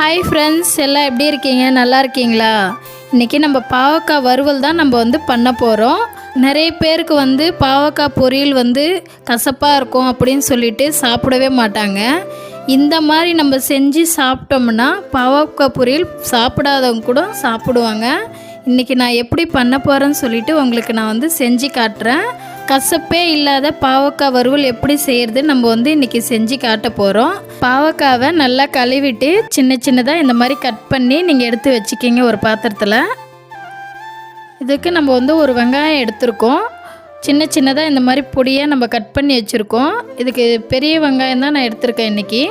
Hi friends எல்லாம் எப்படி இருக்கீங்க? நல்லா இருக்கீங்களா? இன்றைக்கி நம்ம பாவக்காய் வறுவல் தான் நம்ம வந்து பண்ண போகிறோம் நிறைய பேருக்கு வந்து பாவக்காய் பொரியல் வந்து கசப்பாக இருக்கும் அப்படின்னு சொல்லிட்டு சாப்பிடவே மாட்டாங்க. இந்த மாதிரி நம்ம செஞ்சு சாப்பிட்டோம்னா பாவக்காய் பொரியல் சாப்பிடாதவங்க கூட சாப்பிடுவாங்க. இன்றைக்கி நான் எப்படி பண்ண போகிறேன்னு சொல்லிட்டு உங்களுக்கு நான் வந்து செஞ்சு காட்டுறேன். கசப்பே இல்லாத பாவக்காய் வறுவல் எப்படி செய்கிறது நம்ம வந்து இன்றைக்கி செஞ்சு காட்ட போகிறோம் பாவக்காவை நல்லா கழுவிட்டு சின்ன சின்னதாக இந்த மாதிரி கட் பண்ணி நீங்கள் எடுத்து வச்சுக்கிங்க ஒரு பாத்திரத்தில். இதுக்கு நம்ம வந்து ஒரு வெங்காயம் எடுத்திருக்கோம். சின்ன சின்னதாக இந்த மாதிரி பொடியாக நம்ம கட் பண்ணி வச்சுருக்கோம். இதுக்கு பெரிய வெங்காயம் தான் நான் எடுத்திருக்கேன் இன்றைக்கி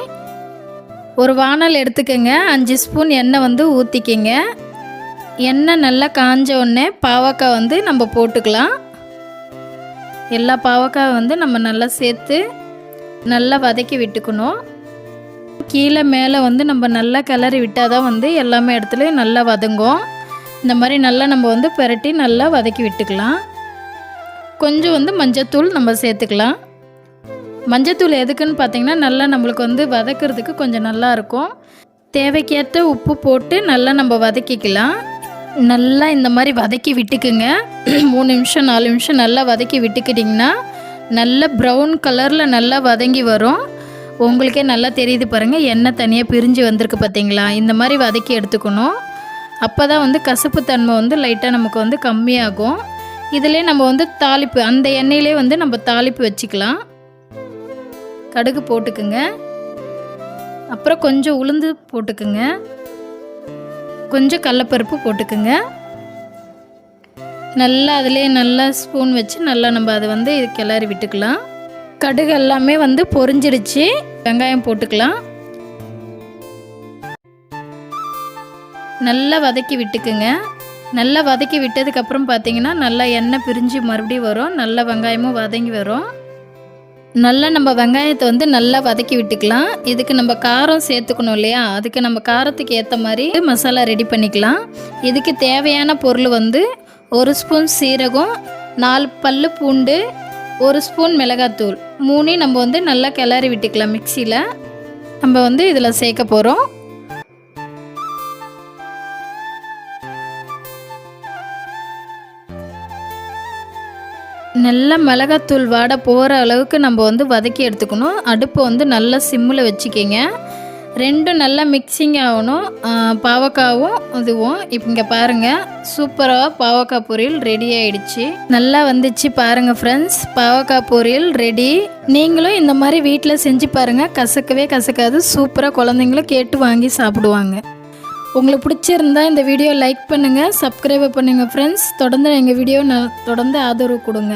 ஒரு வானல் எடுத்துக்கோங்க. அஞ்சு ஸ்பூன் எண்ணெய் வந்து ஊற்றிக்கிங்க எண்ணெய் நல்லா காஞ்ச உடனே பாவக்காய் வந்து நம்ம போட்டுக்கலாம். எல்லா பாவக்காய் வந்து நம்ம நல்லா சேர்த்து நல்லா வதக்கி விட்டுக்கணும். கீழே மேலே வந்து நம்ம நல்லா கிளறி விட்டால் தான் வந்து எல்லாமே இடத்துலையும் நல்லா வதங்கும். இந்த மாதிரி நல்லா நம்ம வந்து பெரட்டி நல்லா வதக்கி விட்டுக்கலாம். கொஞ்சம் வந்து மஞ்சத்தூள் நம்ம சேர்த்துக்கலாம். மஞ்சத்தூள் எதுக்குன்னு பார்த்தீங்கன்னா நல்லா நம்மளுக்கு வந்து வதக்கிறதுக்கு கொஞ்சம் நல்லாயிருக்கும் தேவைக்கேற்ற உப்பு போட்டு நல்லா நம்ம வதக்கிக்கலாம். நல்லா இந்த மாதிரி வதக்கி விட்டுக்குங்க. மூணு நிமிஷம் நாலு நிமிஷம் நல்லா வதக்கி விட்டுக்கிட்டிங்கன்னா நல்ல ப்ரௌன் கலரில் நல்லா வதங்கி வரும். உங்களுக்கே நல்லா தெரியுது பாருங்கள் எண்ணெய் தனியாக பிரிஞ்சு வந்திருக்கு பார்த்தீங்களா இந்த மாதிரி வதக்கி எடுத்துக்கணும். அப்போ தான் வந்து கசப்பு தன்மை வந்து லைட்டாக நமக்கு வந்து கம்மியாகும். இதிலே நம்ம வந்து தாளிப்பு அந்த எண்ணெயிலே வந்து நம்ம தாளிப்பு வச்சுக்கலாம். கடுகு போட்டுக்குங்க. அப்புறம் கொஞ்சம் உளுந்து போட்டுக்குங்க. கொஞ்சம் கடலப்பருப்பு போட்டுக்குங்க. நல்லா அதிலே நல்லா ஸ்பூன் வச்சு நல்லா நம்ம அதை வந்து இது கிளறி விட்டுக்கலாம். கடுகு எல்லாமே வந்து பொரிஞ்சிடுச்சு வெங்காயம் போட்டுக்கலாம். நல்லா வதக்கி விட்டுக்குங்க. நல்லா வதக்கி விட்டதுக்கப்புறம் பார்த்தீங்கன்னா நல்லா எண்ணெய் பிரிஞ்சு மறுபடியும் வரும். நல்லா வெங்காயமும் வதங்கி வரும். நல்லா நம்ம வெங்காயத்தை வந்து நல்லா வதக்கி விட்டுக்கலாம். இதுக்கு நம்ம காரம் சேர்த்துக்கணும் இல்லையா? அதுக்கு நம்ம காரத்துக்கு ஏற்ற மாதிரி மசாலா ரெடி பண்ணிக்கலாம். இதுக்கு தேவையான பொருள் வந்து ஒரு ஸ்பூன் சீரகம் நாலு பல்லு பூண்டு ஒரு ஸ்பூன் மிளகாத்தூள். மூணையும் நம்ம வந்து நல்லா கிளறி விட்டுக்கலாம் மிக்சியில். நம்ம வந்து இதில் சேர்க்க போகிறோம் நல்லா மிளகாத்தூள் வாட போகிற அளவுக்கு நம்ம வந்து வதக்கி எடுத்துக்கணும். அடுப்பை வந்து நல்லா சிம்மில் வச்சுக்கிங்க. ரெண்டும் நல்லா மிக்சிங் ஆகணும். பாவக்காவும் இதுவும். இப்போ இங்கே பாருங்கள் சூப்பராக பாவக்காய் பொரியல் ரெடி ஆயிடுச்சு. நல்லா வந்துச்சு பாருங்கள் ஃப்ரெண்ட்ஸ் பாவக்காய் பொரியல் ரெடி நீங்களும் இந்த மாதிரி வீட்டில் செஞ்சு பாருங்கள் கசக்கவே கசக்காது. சூப்பராக குழந்தைங்களும் கேட்டு வாங்கி சாப்பிடுவாங்க. உங்களுக்கு பிடிச்சிருந்தா இந்த வீடியோ லைக் பண்ணுங்கள் சப்ஸ்கிரைப் பண்ணுங்கள் ஃப்ரெண்ட்ஸ் தொடர்ந்து எங்கள் வீடியோ நான் தொடர்ந்து ஆதரவு கொடுங்க.